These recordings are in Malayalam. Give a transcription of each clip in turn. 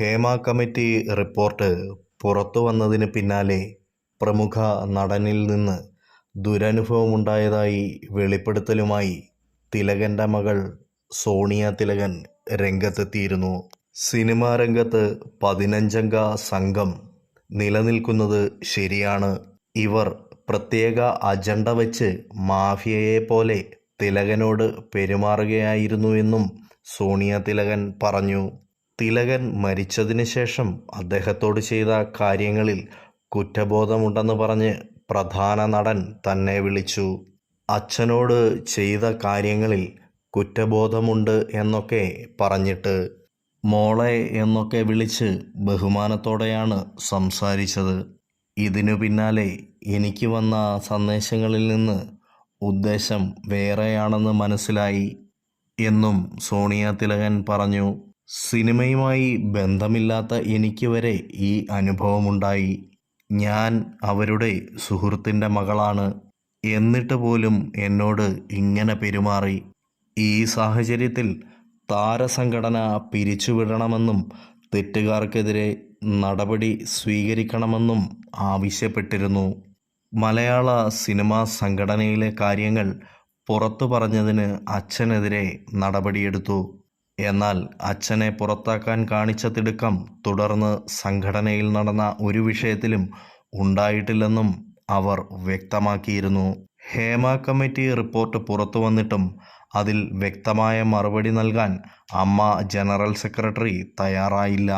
ഹേമ കമ്മിറ്റി റിപ്പോർട്ട് പുറത്തു വന്നതിന് പിന്നാലെ പ്രമുഖ നടനിൽ നിന്ന് ദുരനുഭവമുണ്ടായതായി വെളിപ്പെടുത്തലുമായി തിലകന്റെ മകൾ സോണിയ തിലകൻ രംഗത്തെത്തിയിരുന്നു. സിനിമാ രംഗത്ത് പതിനഞ്ചംഗ സംഘം നിലനിൽക്കുന്നത് ശരിയാണ്. ഇവർ പ്രത്യേക അജണ്ട വെച്ച് മാഫിയയെ പോലെ തിലകനോട് പെരുമാറുകയായിരുന്നുവെന്നും സോണിയ തിലകൻ പറഞ്ഞു. തിലകൻ മരിച്ചതിന് ശേഷം അദ്ദേഹത്തോട് ചെയ്ത കാര്യങ്ങളിൽ കുറ്റബോധമുണ്ടെന്ന് പറഞ്ഞ് പ്രധാന നടൻ തന്നെ വിളിച്ചു. അച്ഛനോട് ചെയ്ത കാര്യങ്ങളിൽ കുറ്റബോധമുണ്ട് എന്നൊക്കെ പറഞ്ഞിട്ട് മോളെ എന്നൊക്കെ വിളിച്ച് ബഹുമാനത്തോടെയാണ് സംസാരിച്ചത്. ഇതിനു പിന്നാലെ എനിക്ക് വന്ന സന്ദേശങ്ങളിൽ നിന്ന് ഉദ്ദേശം വേറെയാണെന്ന് മനസ്സിലായി എന്നും സോണിയ തിലകൻ പറഞ്ഞു. സിനിമയുമായി ബന്ധമില്ലാത്ത എനിക്ക് വരെ ഈ അനുഭവമുണ്ടായി. ഞാൻ അവരുടെ സുഹൃത്തിന്റെ മകളാണ് എന്നിട്ട് പോലും എന്നോട് ഇങ്ങനെ പെരുമാറി. ഈ സാഹചര്യത്തിൽ താരസംഘടന പിരിച്ചുവിടണമെന്നും തെറ്റുകാർക്കെതിരെ നടപടി സ്വീകരിക്കണമെന്നും ആവശ്യപ്പെട്ടിരുന്നു. മലയാള സിനിമാ സംഘടനയിലെ കാര്യങ്ങൾ പുറത്തു പറഞ്ഞതിന് അച്ഛനെതിരെ നടപടിയെടുത്തു. എന്നാൽ അച്ഛനെ പുറത്താക്കാൻ കാണിച്ച തിടുക്കം തുടർന്ന് സംഘടനയിൽ നടന്ന ഒരു വിഷയത്തിലും ഉണ്ടായിട്ടില്ലെന്നും അവർ വ്യക്തമാക്കിയിരുന്നു. ഹേമ കമ്മിറ്റി റിപ്പോർട്ട് പുറത്തു വന്നിട്ടും അതിൽ വ്യക്തമായ മറുപടി നൽകാൻ അമ്മ ജനറൽ സെക്രട്ടറി തയ്യാറായില്ല.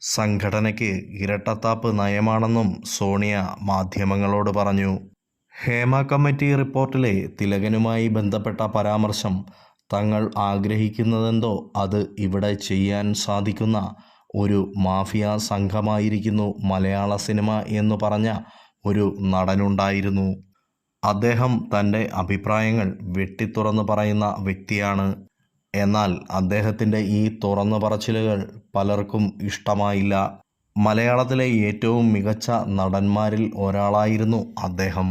സംഘടനയ്ക്ക് ഇരട്ടത്താപ്പ് നയമാണെന്നും സോണിയ മാധ്യമങ്ങളോട് പറഞ്ഞു. ഹേമ കമ്മിറ്റി റിപ്പോർട്ടിലെ തിലകനുമായി ബന്ധപ്പെട്ട പരാമർശം തങ്ങൾ ആഗ്രഹിക്കുന്നതെന്തോ അത് ഇവിടെ ചെയ്യാൻ സാധിക്കുന്ന ഒരു മാഫിയ സംഘമായിരിക്കുന്നു മലയാള സിനിമ എന്ന് പറഞ്ഞ ഒരു നടനുണ്ടായിരുന്നു. അദ്ദേഹം തന്റെ അഭിപ്രായങ്ങൾ വെട്ടിത്തുറന്ന് പറയുന്ന വ്യക്തിയാണ്. എന്നാൽ അദ്ദേഹത്തിന്റെ ഈ തുറന്നു പറച്ചിലുകൾ പലർക്കും ഇഷ്ടമായില്ല. മലയാളത്തിലെ ഏറ്റവും മികച്ച നടന്മാരിൽ ഒരാളായിരുന്നു അദ്ദേഹം.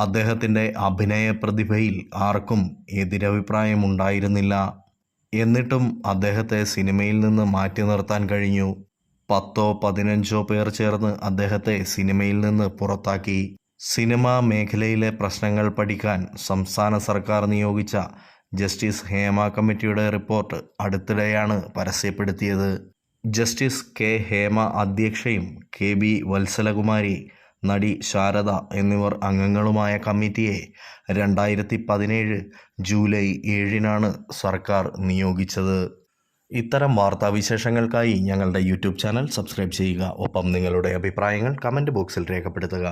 അദ്ദേഹത്തിന്റെ അഭിനയ പ്രതിഭയിൽ ആർക്കും എതിരഭിപ്രായമുണ്ടായിരുന്നില്ല. എന്നിട്ടും അദ്ദേഹത്തെ സിനിമയിൽ നിന്ന് മാറ്റി നിർത്താൻ കഴിഞ്ഞു. പത്തോ പതിനഞ്ചോ പേർ ചേർന്ന് അദ്ദേഹത്തെ സിനിമയിൽ നിന്ന് പുറത്താക്കി. സിനിമാ മേഖലയിലെ പ്രശ്നങ്ങൾ പഠിക്കാൻ സംസ്ഥാന സർക്കാർ നിയോഗിച്ച ജസ്റ്റിസ് ഹേമ കമ്മിറ്റിയുടെ റിപ്പോർട്ട് അടുത്തിടെയാണ് പരസ്യപ്പെടുത്തിയത്. ജസ്റ്റിസ് കെ ഹേമ അധ്യക്ഷയും കെ ബി വത്സലകുമാരി നടി ശാരദ എന്നിവർ അംഗങ്ങളുമായ കമ്മിറ്റിയെ രണ്ടായിരത്തി പതിനേഴ് ജൂലൈ ഏഴിനാണ് സർക്കാർ നിയോഗിച്ചത്. ഇത്തരം വാർത്താവിശേഷങ്ങൾക്കായി ഞങ്ങളുടെ യൂട്യൂബ് ചാനൽ സബ്സ്ക്രൈബ് ചെയ്യുക. ഒപ്പം നിങ്ങളുടെ അഭിപ്രായങ്ങൾ കമന്റ് ബോക്സിൽ രേഖപ്പെടുത്തുക.